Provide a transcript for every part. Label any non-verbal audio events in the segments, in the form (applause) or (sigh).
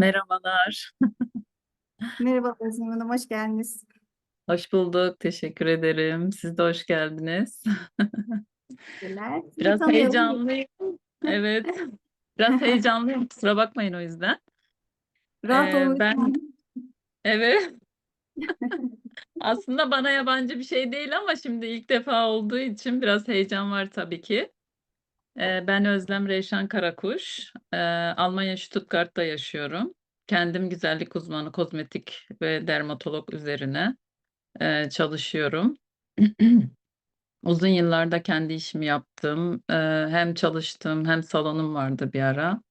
Merhabalar. Merhaba Özlem Hanım, hoş geldiniz. Hoş bulduk, teşekkür ederim. Siz de hoş geldiniz. Teşekkürler. Sizi Biraz tanıyalım. heyecanlıyım. Evet, (laughs) biraz heyecanlıyım, kusura bakmayın o yüzden. Rahat Eee, olun ben. Evet. (laughs) Aslında bana yabancı bir şey değil ama şimdi ilk defa olduğu için biraz heyecan var tabii ki. Eee, ben Özlem Reyşan Karakuş. Eee, Almanya Stuttgart'ta yaşıyorum. Kendim güzellik uzmanı, kozmetik ve dermatolog üzerine, eee, çalışıyorum. (clears throat) Uzun yıllar da kendi işimi yaptım. Eee, hem çalıştım hem salonum vardı bir ara.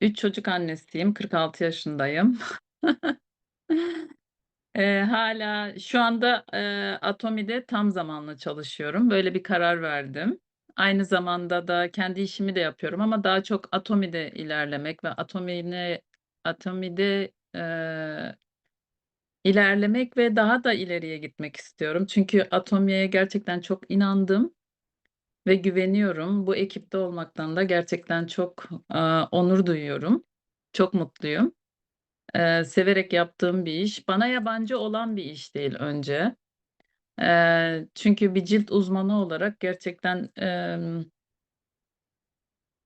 3 çocuk annesiyim, 46 yaşındayım. (laughs) Eee, hâlâ şu anda, eee, Atomi'de tam zamanlı çalışıyorum. Böyle bir karar verdim. Aynı zamanda da kendi işimi de yapıyorum ama daha çok Atomi'de ilerlemek ve Atomi'ne Atomi'de, eee ilerlemek ve daha da ileriye gitmek istiyorum. Çünkü Atomi'ye gerçekten çok inandım ve güveniyorum. Bu ekipte olmaktan da gerçekten çok, aaa, onur duyuyorum. Çok mutluyum. Eee, severek yaptığım bir iş. Bana yabancı olan bir iş değil önce. Eee, çünkü bir cilt uzmanı olarak gerçekten, emm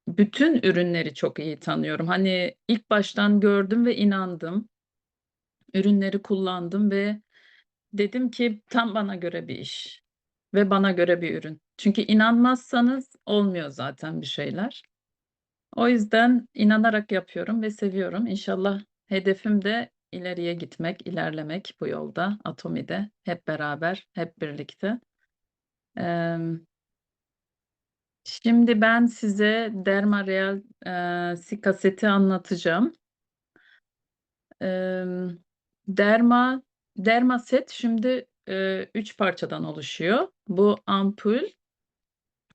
bütün ürünleri çok iyi tanıyorum. Hani, ilk baştan gördüm ve inandım. Ürünleri kullandım ve dedim ki tam bana göre bir iş ve bana göre bir ürün. Çünkü inanmazsanız olmuyor zaten bir şeyler. O yüzden inanarak yapıyorum ve seviyorum. İnşallah hedefim de ileriye gitmek, ilerlemek bu yolda, Atomi'de hep beraber, hep birlikte. Emm Şimdi ben size Dermareal, eee, Cica Set'i anlatacağım. Emm, Derma Dermaset şimdi, eee, 3 parçadan oluşuyor. Bu ampul,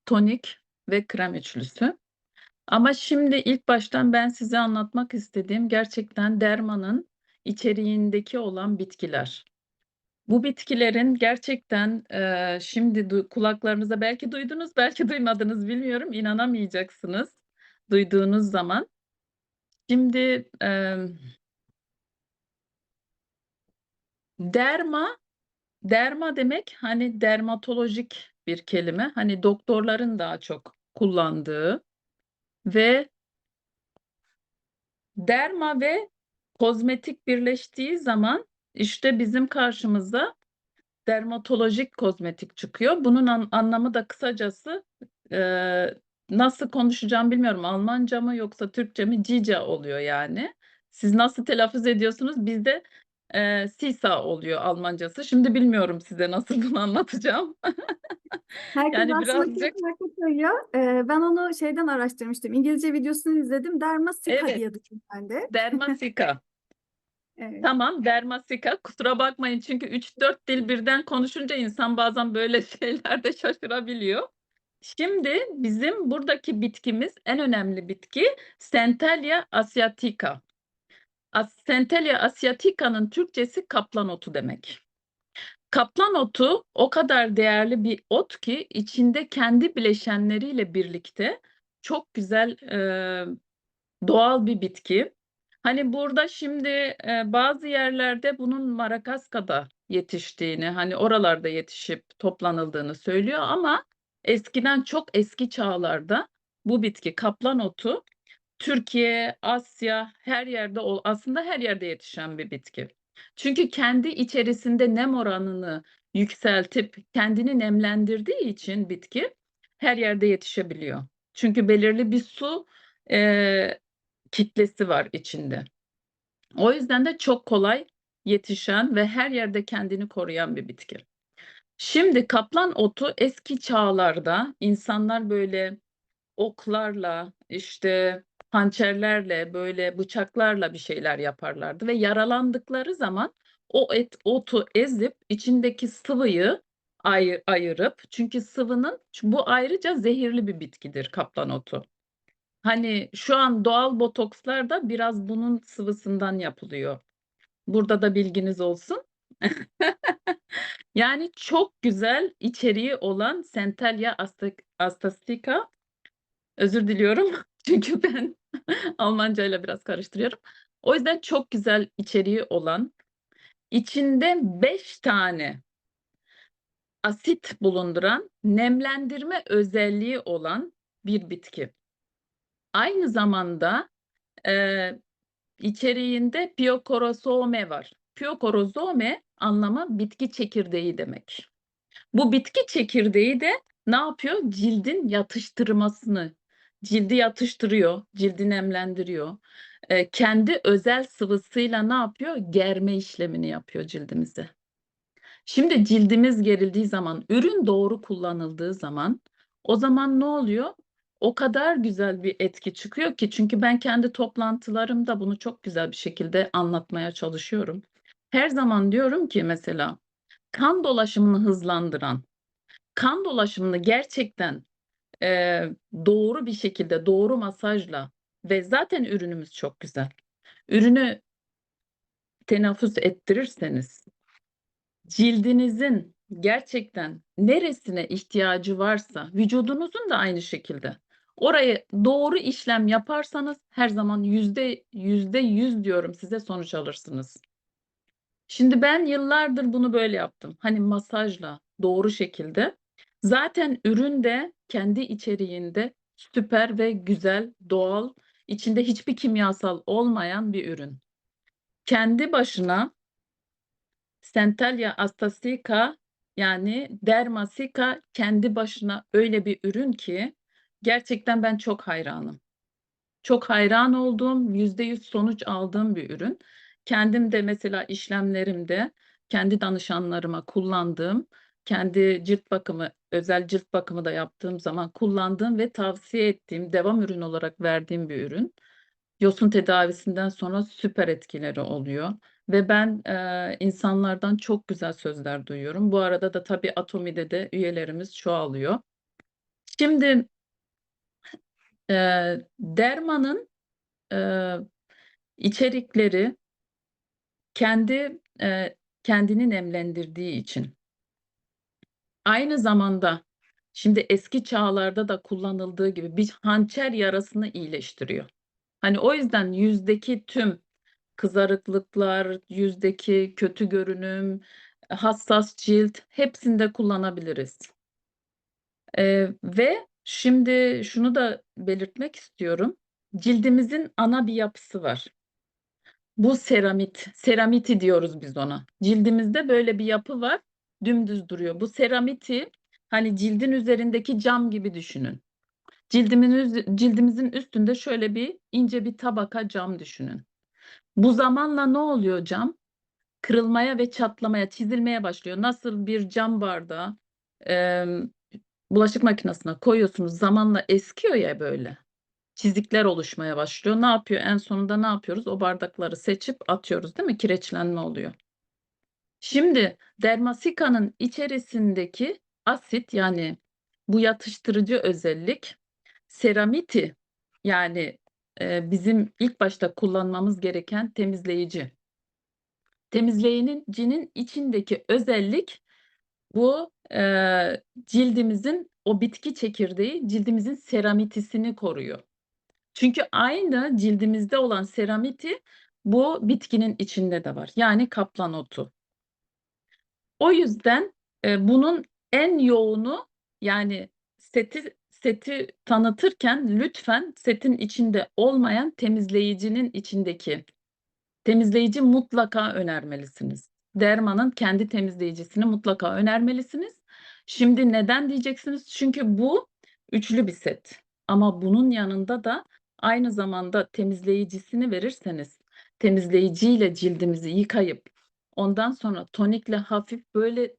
tonik ve krem üçlüsü. Ama şimdi ilk baştan ben size anlatmak istediğim gerçekten dermanın içeriğindeki olan bitkiler. Bu bitkilerin gerçekten, eee, şimdi du kulaklarınızda belki duydunuz, belki duymadınız bilmiyorum, inanamayacaksınız duyduğunuz zaman. Şimdi, emm Derma, derma demek, hani, dermatolojik bir kelime. Hani, doktorların daha çok kullandığı ve derma ve kozmetik birleştiği zaman, işte, bizim karşımıza dermatolojik kozmetik çıkıyor. Bunun an anlamı da kısacası, eee, nasıl konuşacağımı bilmiyorum. Almanca mı yoksa Türkçe mi? Cica oluyor yani. Siz nasıl telaffuz ediyorsunuz? Bizde, eee, Sisa oluyor Almancası. Şimdi bilmiyorum size nasıl (laughs) bunu anlatacağım. Herkes Yani aslında birazcık farklı söylüyor. Eee, ben onu şeyden araştırmıştım, İngilizce videosunu izledim. Derma-Sika Evet. diye duydum ben de. Derma-Sika. (laughs) Evet. Tamam, Derma-Sika. Kusura bakmayın çünkü 3-4 dil birden konuşunca insan bazen böyle (laughs) şeylerde şaşırabiliyor. Şimdi bizim buradaki bitkimiz, en önemli bitki Centellia asiatica. As Centellia asiatica'nın Türkçesi kaplan otu demek. Kaplan otu o kadar değerli bir ot ki içinde kendi bileşenleriyle birlikte çok güzel, eee, doğal bir bitki. Hani, burada şimdi, eee, bazı yerlerde bunun Madagaska'da yetiştiğini, hani, oralarda yetişip toplanıldığını söylüyor ama eskiden, çok eski çağlarda bu bitki kaplan otu Türkiye, Asya, her yerde ol aslında her yerde yetişen bir bitki. Çünkü kendi içerisinde nem oranını yükseltip kendini nemlendirdiği için bitki her yerde yetişebiliyor. Çünkü belirli bir su, eee, kitlesi var içinde. O yüzden de çok kolay yetişen ve her yerde kendini koruyan bir bitki. Şimdi kaplan otu eski çağlarda insanlar, böyle, oklarla, işte, hançerlerle, böyle, bıçaklarla bir şeyler yaparlardı ve yaralandıkları zaman o et otu ezip içindeki sıvıyı ayı ayırıp çünkü sıvının bu ayrıca zehirli bir bitkidir kaplan otu. Hani, şu an doğal botokslar da biraz bunun sıvısından yapılıyor. Burada da bilginiz olsun. (laughs) Yani, çok güzel içeriği olan Centellia astak astatica özür diliyorum (laughs) çünkü ben (laughs) Almancayla biraz karıştırıyorum. O yüzden çok güzel içeriği olan, içinde 5 tane asit bulunduran, nemlendirme özelliği olan bir bitki. Aynı zamanda, eee, içeriğinde piokorosome var. Piokorosome anlamı bitki çekirdeği demek. Bu bitki çekirdeği de ne yapıyor? Cildin yatıştırmasını, cildi yatıştırıyor, cildi nemlendiriyor. Eee, kendi özel sıvısıyla ne yapıyor? Germe işlemini yapıyor cildimize. Şimdi cildimiz gerildiği zaman, ürün doğru kullanıldığı zaman, o zaman ne oluyor? O kadar güzel bir etki çıkıyor ki çünkü ben kendi toplantılarımda bunu çok güzel bir şekilde anlatmaya çalışıyorum. Her zaman diyorum ki mesela, kan dolaşımını hızlandıran, kan dolaşımını gerçekten, eee, doğru bir şekilde, doğru masajla ve zaten ürünümüz çok güzel. Ürünü teneffüs ettirirseniz, cildinizin gerçekten neresine ihtiyacı varsa, vücudunuzun da aynı şekilde, oraya doğru işlem yaparsanız her zaman yüzde yüzde yüz diyorum size sonuç alırsınız. Şimdi ben yıllardır bunu böyle yaptım. Hani masajla, doğru şekilde. Zaten ürün de kendi içeriğinde süper ve güzel, doğal, içinde hiçbir kimyasal olmayan bir ürün. Kendi başına Centellia astasica yani Dermasica kendi başına öyle bir ürün ki gerçekten ben çok hayranım. Çok hayran olduğum, %100 sonuç aldığım bir ürün. Kendim de mesela işlemlerimde kendi danışanlarıma kullandığım, kendi cilt bakımı, özel cilt bakımı da yaptığım zaman kullandığım ve tavsiye ettiğim, devam ürün olarak verdiğim bir ürün. Yosun tedavisinden sonra süper etkileri oluyor ve ben, eee, insanlardan çok güzel sözler duyuyorum. Bu arada da tabii Atomi'de de üyelerimiz çoğalıyor. Şimdi eee, Derma'nın, eee, içerikleri kendi, eee, kendini nemlendirdiği için aynı zamanda şimdi eski çağlarda da kullanıldığı gibi bir hançer yarasını iyileştiriyor. Hani o yüzden yüzdeki tüm kızarıklıklar, yüzdeki kötü görünüm, hassas cilt hepsinde kullanabiliriz. Eee, ve şimdi şunu da belirtmek istiyorum. Cildimizin ana bir yapısı var. Bu seramit, seramiti diyoruz biz ona. Cildimizde böyle bir yapı var, dümdüz duruyor. Bu seramiti hani cildin üzerindeki cam gibi düşünün. Cildimin üz cildimizin üstünde şöyle bir ince bir tabaka cam düşünün. Bu zamanla ne oluyor cam? Kırılmaya ve çatlamaya, çizilmeye başlıyor. Nasıl bir cam bardağı, emm, bulaşık makinesine koyuyorsunuz, zamanla eskiyor ya böyle. Çizikler oluşmaya başlıyor. Ne yapıyor? En sonunda ne yapıyoruz? O bardakları seçip atıyoruz, değil mi? Kireçlenme oluyor. Şimdi Dermasica'nın içerisindeki asit yani bu yatıştırıcı özellik seramiti yani, eee, bizim ilk başta kullanmamız gereken temizleyici. Temizleyicinin içindeki özellik bu, eee, cildimizin o bitki çekirdeği cildimizin seramitisini koruyor. Çünkü aynı cildimizde olan seramiti bu bitkinin içinde de var. Yani kaplan otu. O yüzden, eee, bunun en yoğunu yani seti seti tanıtırken lütfen setin içinde olmayan temizleyicinin içindeki temizleyici mutlaka önermelisiniz. Derma'nın kendi temizleyicisini mutlaka önermelisiniz. Şimdi neden diyeceksiniz? Çünkü bu üçlü bir set ama bunun yanında da aynı zamanda temizleyicisini verirseniz, temizleyiciyle cildimizi yıkayıp ondan sonra tonikle hafif böyle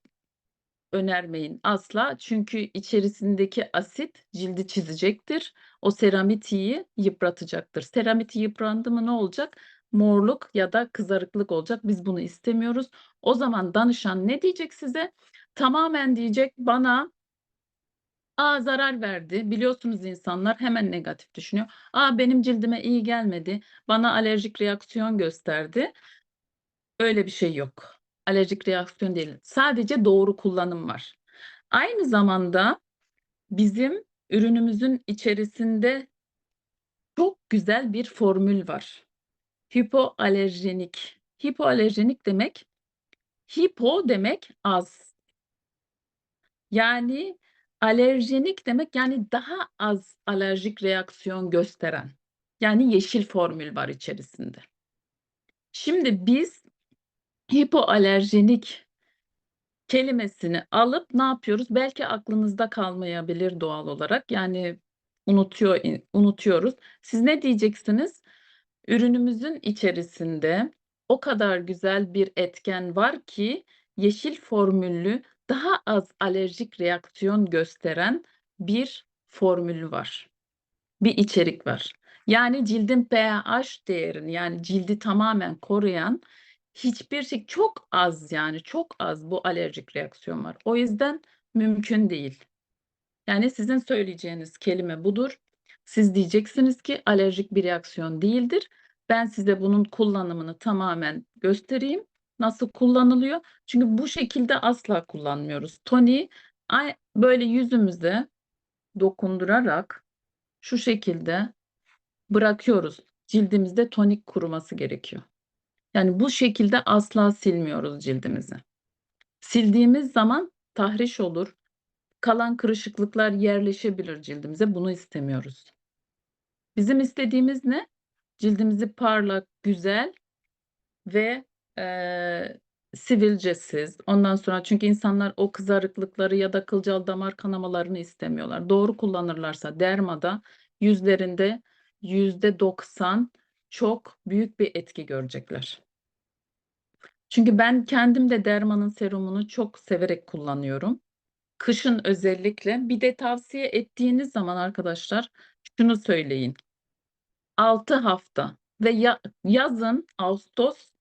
önermeyin asla. Çünkü içerisindeki asit cildi çizecektir. O seramitiyi yıpratacaktır. Seramiti yıprandı mı ne olacak? Morluk ya da kızarıklık olacak. Biz bunu istemiyoruz. O zaman danışan ne diyecek size? Tamamen diyecek bana A, zarar verdi. Biliyorsunuz insanlar hemen negatif düşünüyor. A, benim cildime iyi gelmedi. Bana alerjik reaksiyon gösterdi. Öyle bir şey yok. Alerjik reaksiyon değil. Sadece doğru kullanım var. Aynı zamanda bizim ürünümüzün içerisinde çok güzel bir formül var. Hipoalerjenik. Hipoalerjenik demek hipo demek az. Yani alerjenik demek yani daha az alerjik reaksiyon gösteren. Yani yeşil formül var içerisinde. Şimdi biz hipoalerjenik kelimesini alıp ne yapıyoruz? Belki aklınızda kalmayabilir doğal olarak. Yani unutuyor unutuyoruz. Siz ne diyeceksiniz? Ürünümüzün içerisinde o kadar güzel bir etken var ki yeşil formüllü daha az alerjik reaksiyon gösteren bir formülü var. Bir içerik var. Yani cildin pH değerini yani cildi tamamen koruyan hiçbir şey çok az yani çok az bu alerjik reaksiyon var. O yüzden mümkün değil. Yani sizin söyleyeceğiniz kelime budur. Siz diyeceksiniz ki alerjik bir reaksiyon değildir. Ben size bunun kullanımını tamamen göstereyim. Nasıl kullanılıyor? Çünkü bu şekilde asla kullanmıyoruz. Toniği ay- böyle yüzümüze dokundurarak şu şekilde bırakıyoruz. Cildimizde tonik kuruması gerekiyor. Yani bu şekilde asla silmiyoruz cildimizi. Sildiğimiz zaman tahriş olur. Kalan kırışıklıklar yerleşebilir cildimize. Bunu istemiyoruz. Bizim istediğimiz ne? Cildimizi parlak, güzel ve eee, sivilcesiz. Ondan sonra çünkü insanlar o kızarıklıkları ya da kılcal damar kanamalarını istemiyorlar. Doğru kullanırlarsa dermada yüzlerinde %90 çok büyük bir etki görecekler. Çünkü ben kendim de Derma'nın serumunu çok severek kullanıyorum. Kışın özellikle. Bir de tavsiye ettiğiniz zaman arkadaşlar şunu söyleyin. 6 hafta ve ya, yazın Ağustos,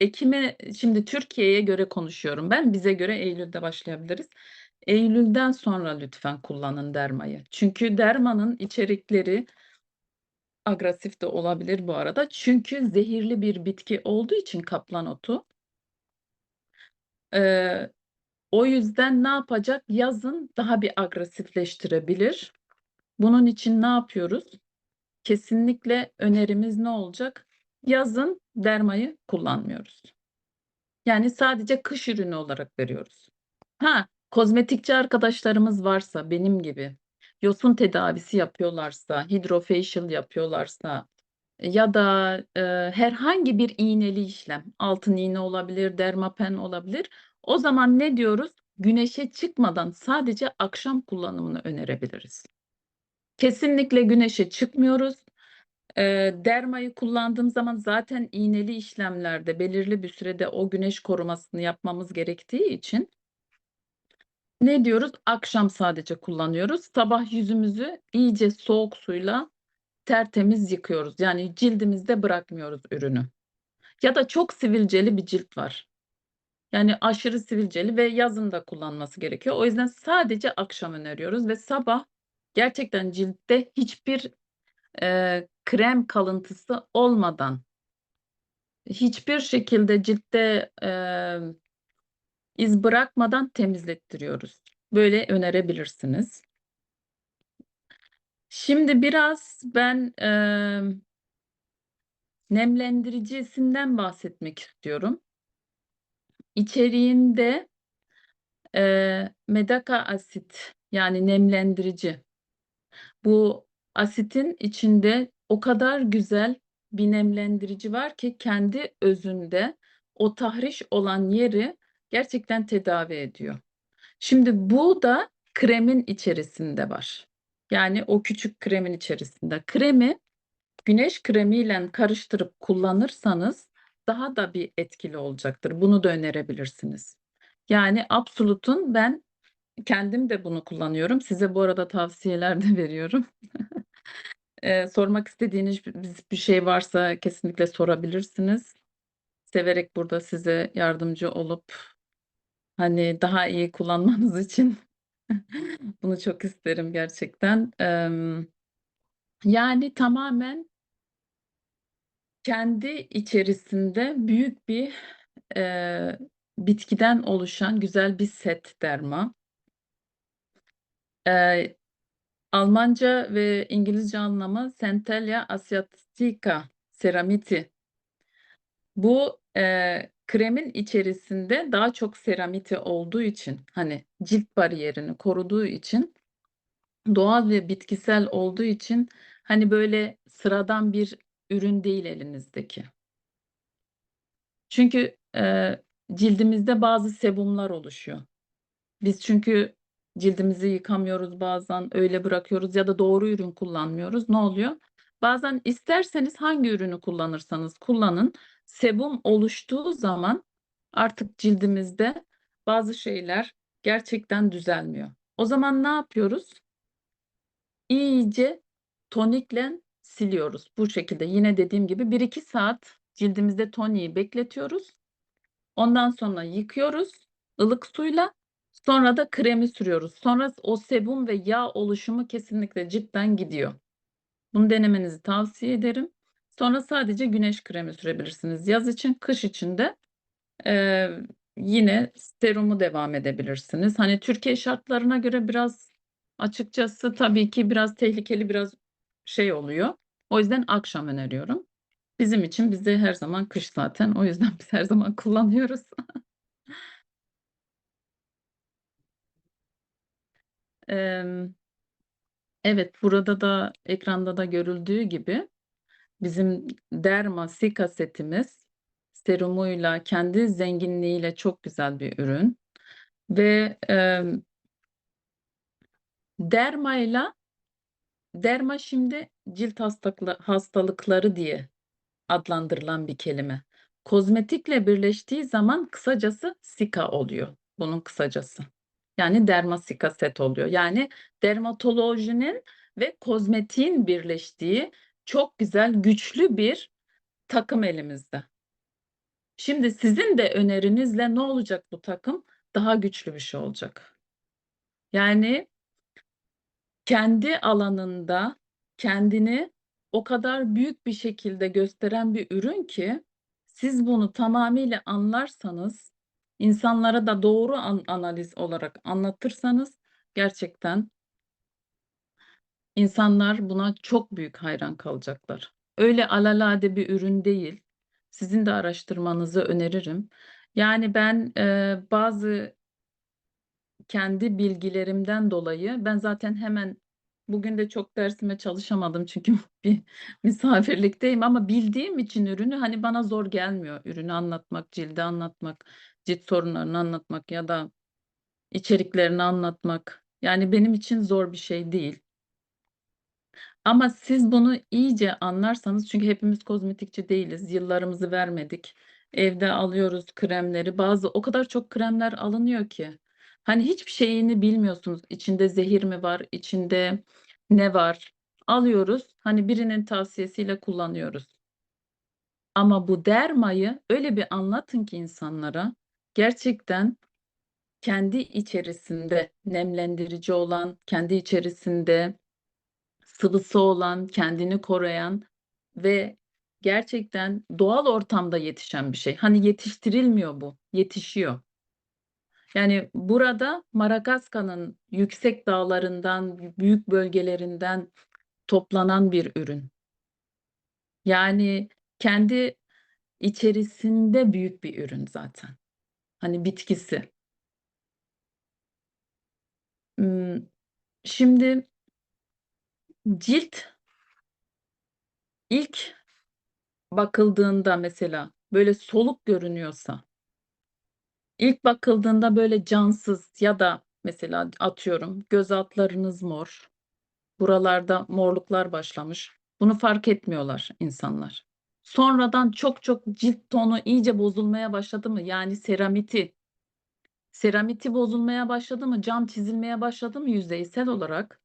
Ekim'e şimdi Türkiye'ye göre konuşuyorum ben. Bize göre Eylül'de başlayabiliriz. Eylül'den sonra lütfen kullanın dermayı. Çünkü dermanın içerikleri agresif de olabilir bu arada. Çünkü zehirli bir bitki olduğu için kaplan otu. Eee, o yüzden ne yapacak? Yazın daha bir agresifleştirebilir. Bunun için ne yapıyoruz? Kesinlikle önerimiz ne olacak? Yazın dermayı kullanmıyoruz. Yani sadece kış ürünü olarak veriyoruz. Ha, kozmetikçi arkadaşlarımız varsa benim gibi yosun tedavisi yapıyorlarsa, hydrofacial yapıyorlarsa ya da e, herhangi bir iğneli işlem, altın iğne olabilir, dermapen olabilir. O zaman ne diyoruz? Güneşe çıkmadan sadece akşam kullanımını önerebiliriz. Kesinlikle güneşe çıkmıyoruz. E, dermayı kullandığım zaman zaten iğneli işlemlerde belirli bir sürede o güneş korumasını yapmamız gerektiği için ne diyoruz? Akşam sadece kullanıyoruz. Sabah yüzümüzü iyice soğuk suyla tertemiz yıkıyoruz. Yani cildimizde bırakmıyoruz ürünü. Ya da çok sivilceli bir cilt var. Yani aşırı sivilceli ve yazın da kullanması gerekiyor. O yüzden sadece akşam öneriyoruz ve sabah gerçekten ciltte hiçbir e, krem kalıntısı olmadan hiçbir şekilde ciltte e, iz bırakmadan temizlettiriyoruz. Böyle önerebilirsiniz. Şimdi biraz ben e, nemlendiricisinden bahsetmek istiyorum. İçeriğinde e, medaka asit yani nemlendirici. Bu asitin içinde o kadar güzel bir nemlendirici var ki kendi özünde o tahriş olan yeri gerçekten tedavi ediyor. Şimdi bu da kremin içerisinde var. Yani o küçük kremin içerisinde. Kremi güneş kremiyle karıştırıp kullanırsanız daha da bir etkili olacaktır. Bunu da önerebilirsiniz. Yani Absolut'un ben kendim de bunu kullanıyorum. Size bu arada tavsiyeler de (laughs) veriyorum. Eee, sormak istediğiniz bir şey varsa kesinlikle sorabilirsiniz. Severek burada size yardımcı olup, hani, daha iyi kullanmanız için (laughs) bunu çok isterim gerçekten. Yani tamamen kendi içerisinde büyük bir, eee, bitkiden oluşan güzel bir set derma. Eee Almanca ve İngilizce anlamı Centella asiatica seramiti. Bu e, kremin içerisinde daha çok seramiti olduğu için hani cilt bariyerini koruduğu için doğal ve bitkisel olduğu için hani böyle sıradan bir ürün değil elinizdeki. Çünkü e, cildimizde bazı sebumlar oluşuyor. Biz çünkü cildimizi yıkamıyoruz bazen öyle bırakıyoruz ya da doğru ürün kullanmıyoruz. Ne oluyor? Bazen isterseniz hangi ürünü kullanırsanız kullanın sebum oluştuğu zaman artık cildimizde bazı şeyler gerçekten düzelmiyor. O zaman ne yapıyoruz? İyice tonikle siliyoruz. Bu şekilde yine dediğim gibi 1-2 saat cildimizde toniği bekletiyoruz. Ondan sonra yıkıyoruz ılık suyla. Sonra da kremi sürüyoruz. Sonra o sebum ve yağ oluşumu kesinlikle ciltten gidiyor. Bunu denemenizi tavsiye ederim. Sonra sadece güneş kremi sürebilirsiniz. Yaz için, kış için de e, yine serumu devam edebilirsiniz. Hani Türkiye şartlarına göre biraz açıkçası tabii ki biraz tehlikeli biraz şey oluyor. O yüzden akşam öneriyorum. Bizim için bizde her zaman kış zaten. O yüzden (laughs) biz her zaman kullanıyoruz. (laughs) Em, Evet, burada da ekranda da görüldüğü gibi bizim Derma Sika setimiz serumuyla kendi zenginliğiyle çok güzel bir ürün ve em, dermayla derma şimdi cilt hastalıkla- hastalıkları diye adlandırılan bir kelime. Kozmetikle birleştiği zaman kısacası sika oluyor. Bunun kısacası. Yani dermasika set oluyor. Yani dermatolojinin ve kozmetiğin birleştiği çok güzel, güçlü bir takım elimizde. Şimdi sizin de önerinizle ne olacak bu takım? Daha güçlü bir şey olacak. Yani kendi alanında kendini o kadar büyük bir şekilde gösteren bir ürün ki siz bunu tamamıyla anlarsanız, insanlara da doğru an- analiz olarak anlatırsanız gerçekten insanlar buna çok büyük hayran kalacaklar. Öyle alalade bir ürün değil. Sizin de araştırmanızı öneririm. Yani ben e, bazı kendi bilgilerimden dolayı ben zaten hemen bugün de çok dersime çalışamadım çünkü (laughs) bir misafirlikteyim ama bildiğim için ürünü hani bana zor gelmiyor ürünü anlatmak, cildi anlatmak, cilt sorunlarını anlatmak ya da içeriklerini anlatmak. Yani benim için zor bir şey değil. Ama siz bunu iyice anlarsanız çünkü hepimiz kozmetikçi değiliz. Yıllarımızı vermedik. Evde alıyoruz kremleri. Bazı o kadar çok kremler alınıyor ki. Hani hiçbir şeyini bilmiyorsunuz. İçinde zehir mi var? İçinde ne var? Alıyoruz. Hani birinin tavsiyesiyle kullanıyoruz. Ama bu dermayı öyle bir anlatın ki insanlara gerçekten kendi içerisinde nemlendirici olan, kendi içerisinde sıvısı olan, kendini koruyan ve gerçekten doğal ortamda yetişen bir şey. Hani yetiştirilmiyor bu, yetişiyor. Yani burada Madagaska'nın yüksek dağlarından, büyük bölgelerinden toplanan bir ürün. Yani kendi içerisinde büyük bir ürün zaten. Hani bitkisi. Şimdi cilt ilk bakıldığında mesela böyle soluk görünüyorsa, ilk bakıldığında böyle cansız ya da mesela atıyorum göz altlarınız mor, buralarda morluklar başlamış. Bunu fark etmiyorlar insanlar. Sonradan çok çok cilt tonu iyice bozulmaya başladı mı? Yani seramiti, seramiti bozulmaya başladı mı? Cam çizilmeye başladı mı yüzeysel olarak?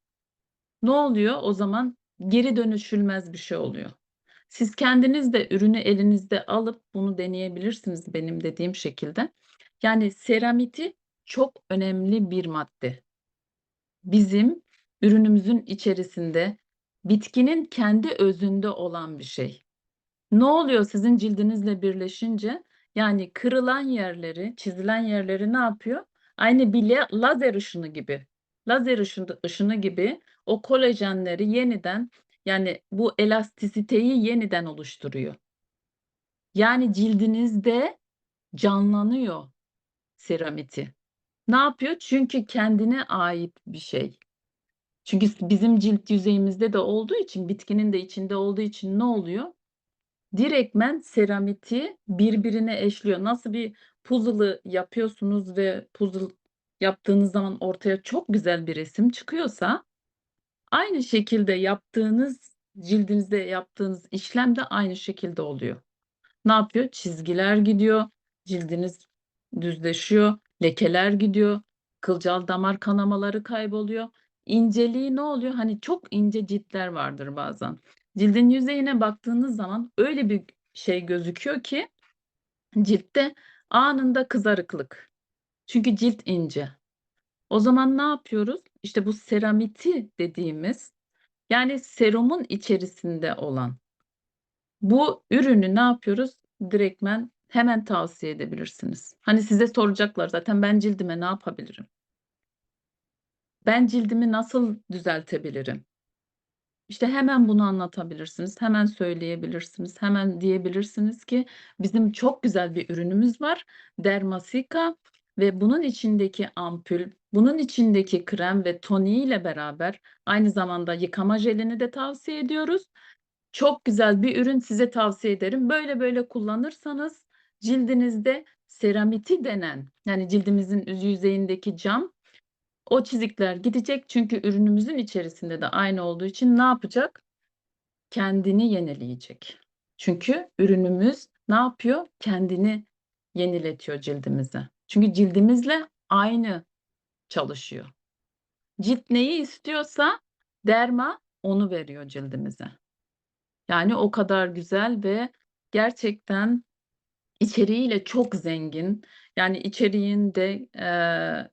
Ne oluyor? O zaman geri dönüşülmez bir şey oluyor. Siz kendiniz de ürünü elinizde alıp bunu deneyebilirsiniz benim dediğim şekilde. Yani seramiti çok önemli bir madde. Bizim ürünümüzün içerisinde bitkinin kendi özünde olan bir şey. Ne oluyor sizin cildinizle birleşince? Yani kırılan yerleri, çizilen yerleri ne yapıyor? Aynı bir la- lazer ışını gibi lazer ışını ışını gibi o kolajenleri yeniden, yani, bu elastisiteyi yeniden oluşturuyor. Yani, cildinizde canlanıyor seramiti. Ne yapıyor? Çünkü kendine ait bir şey. Çünkü bizim cilt yüzeyimizde de olduğu için, bitkinin de içinde olduğu için ne oluyor? Direktmen seramiti birbirine eşliyor. Nasıl bir puzzle'ı yapıyorsunuz ve puzzle yaptığınız zaman ortaya çok güzel bir resim çıkıyorsa, aynı şekilde yaptığınız, cildinizde yaptığınız işlem de aynı şekilde oluyor. Ne yapıyor? Çizgiler gidiyor, cildiniz düzleşiyor, lekeler gidiyor, kılcal damar kanamaları kayboluyor. İnceliği ne oluyor? Hani, çok ince ciltler vardır bazen. Cildin yüzeyine baktığınız zaman öyle bir şey gözüküyor ki ciltte anında kızarıklık. Çünkü cilt ince. O zaman ne yapıyoruz? İşte bu seramiti dediğimiz, yani serumun içerisinde olan bu ürünü ne yapıyoruz? Direktmen hemen tavsiye edebilirsiniz. Hani, size soracaklar zaten ben cildime ne yapabilirim? Ben cildimi nasıl düzeltebilirim? İşte, hemen bunu anlatabilirsiniz, hemen söyleyebilirsiniz, hemen diyebilirsiniz ki bizim çok güzel bir ürünümüz var, Dermasika ve bunun içindeki ampul, bunun içindeki krem ve toniğiyle beraber aynı zamanda yıkama jelini de tavsiye ediyoruz. Çok güzel bir ürün, size tavsiye ederim. Böyle böyle kullanırsanız cildinizde seramiti denen, yani, cildimizin üz yüzeyindeki cam, o çizikler gidecek. Çünkü ürünümüzün içerisinde de aynı olduğu için ne yapacak? Kendini yenileyecek. Çünkü ürünümüz ne yapıyor? Kendini yeniletiyor cildimize. Çünkü cildimizle aynı çalışıyor. Cilt neyi istiyorsa Derma onu veriyor cildimize. Yani, o kadar güzel ve gerçekten içeriğiyle çok zengin. Yani, içeriğinde, eee,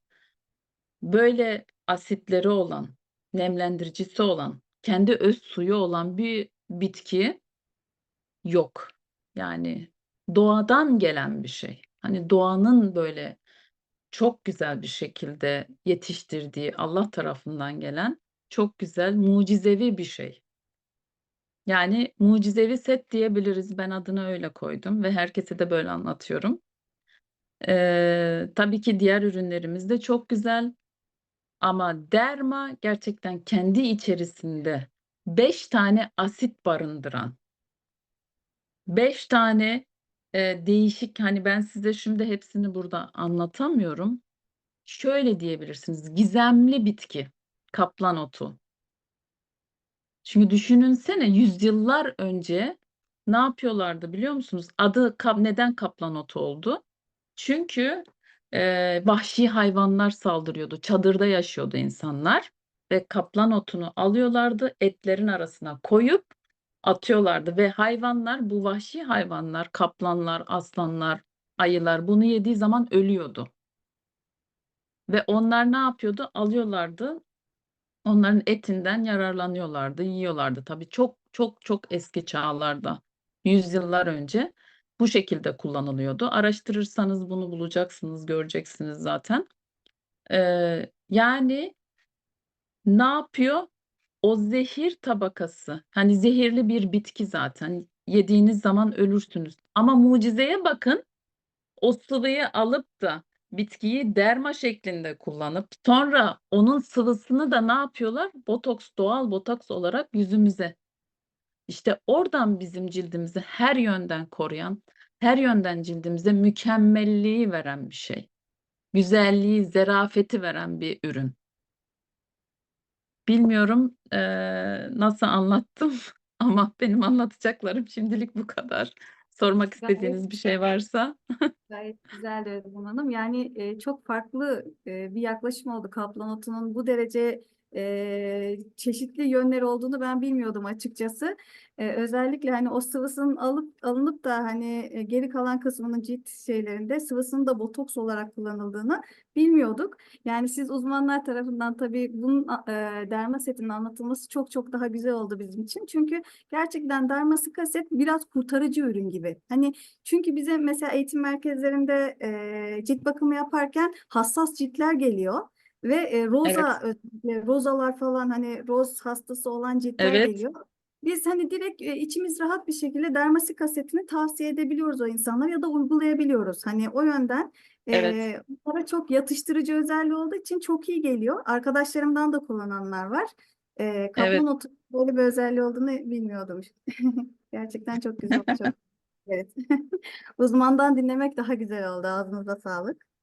böyle asitleri olan, nemlendiricisi olan, kendi öz suyu olan bir bitki yok. Yani, doğadan gelen bir şey. Hani, doğanın böyle çok güzel bir şekilde yetiştirdiği, Allah tarafından gelen çok güzel, mucizevi bir şey. Yani, mucizevi set diyebiliriz. Ben adını öyle koydum ve herkese de böyle anlatıyorum. Eee, tabii ki diğer ürünlerimiz de çok güzel ama Derma gerçekten kendi içerisinde 5 tane asit barındıran 5 tane, eee, değişik, hani, ben size şimdi hepsini burada anlatamıyorum. Şöyle diyebilirsiniz, gizemli bitki, kaplan otu. Çünkü düşünsene yüzyıllar önce ne yapıyorlardı biliyor musunuz? Adı neden kaplan otu oldu? Çünkü, eee, vahşi hayvanlar saldırıyordu. Çadırda yaşıyordu insanlar ve kaplan otunu alıyorlardı, etlerin arasına koyup atıyorlardı ve hayvanlar, bu vahşi hayvanlar, kaplanlar, aslanlar, ayılar bunu yediği zaman ölüyordu. Ve onlar ne yapıyordu? Alıyorlardı, onların etinden yararlanıyorlardı, yiyorlardı. Tabii çok, çok, çok eski çağlarda, yüzyıllar önce bu şekilde kullanılıyordu. Araştırırsanız bunu bulacaksınız, göreceksiniz zaten. Eee, yani ne yapıyor? O zehir tabakası, hani, zehirli bir bitki zaten, yediğiniz zaman ölürsünüz ama mucizeye bakın, o sıvıyı alıp da bitkiyi derma şeklinde kullanıp sonra onun sıvısını da ne yapıyorlar? Botoks, doğal botoks olarak yüzümüze. İşte oradan bizim cildimizi her yönden koruyan, her yönden cildimize mükemmelliği veren bir şey. Güzelliği, zarafeti veren bir ürün. Bilmiyorum, eee, nasıl anlattım (laughs) ama benim anlatacaklarım şimdilik bu kadar. Sormak Gayet istediğiniz bir şey varsa. (laughs) Gayet güzeldi Özlem Hanım. Yani, eee, çok farklı, eee, bir yaklaşım oldu. Kaplan otunun bu derece, eee, çeşitli yönleri olduğunu ben bilmiyordum açıkçası. Eee, özellikle, hani, o sıvısının alıp alınıp da, hani, eee, geri kalan kısmının cilt şeylerinde sıvısının da botoks olarak kullanıldığını bilmiyorduk. Yani, siz uzmanlar tarafından tabii bunun eee, derma setinin anlatılması çok çok daha güzel oldu bizim için. Çünkü gerçekten Dermasika set biraz kurtarıcı ürün gibi. Hani, çünkü bize mesela eğitim merkezlerinde, eee, cilt bakımı yaparken hassas ciltler geliyor Ve e, Evet. roza özellikle rozalar falan hani roz hastası olan ciltler Evet. geliyor. Biz hani direkt e, içimiz rahat bir şekilde dermasi kasetini tavsiye edebiliyoruz o insanlara ya da uygulayabiliyoruz. Hani o yönden Evet. e, bunlara çok yatıştırıcı özelliği olduğu için çok iyi geliyor. Arkadaşlarımdan da kullananlar var. E, Evet. kaplan otu böyle bir özelliği olduğunu bilmiyordum. (laughs) Gerçekten çok güzel. Çok, (laughs) evet. (laughs) Uzmandan dinlemek daha güzel oldu. Ağzınıza sağlık.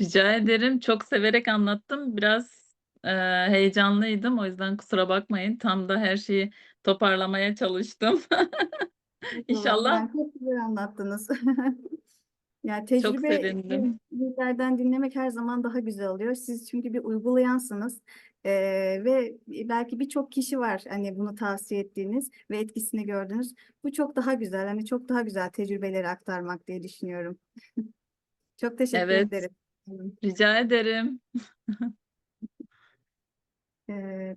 Rica ederim. Çok severek anlattım. Biraz eee, heyecanlıydım. O yüzden kusura bakmayın. Tam da her şeyi toparlamaya çalıştım. (laughs) İnşallah Yani çok güzel anlattınız. (laughs) Yani çok tecrübe sevindim. bilgilerden dinlemek her zaman daha güzel oluyor. Siz çünkü bir uygulayansınız. Ee, ve belki birçok kişi var hani bunu tavsiye ettiğiniz ve etkisini gördünüz. Bu çok daha güzel. Hani çok daha güzel tecrübeleri aktarmak diye düşünüyorum. (laughs) Çok teşekkür Evet. ederim. Rica ederim. (laughs) Ee,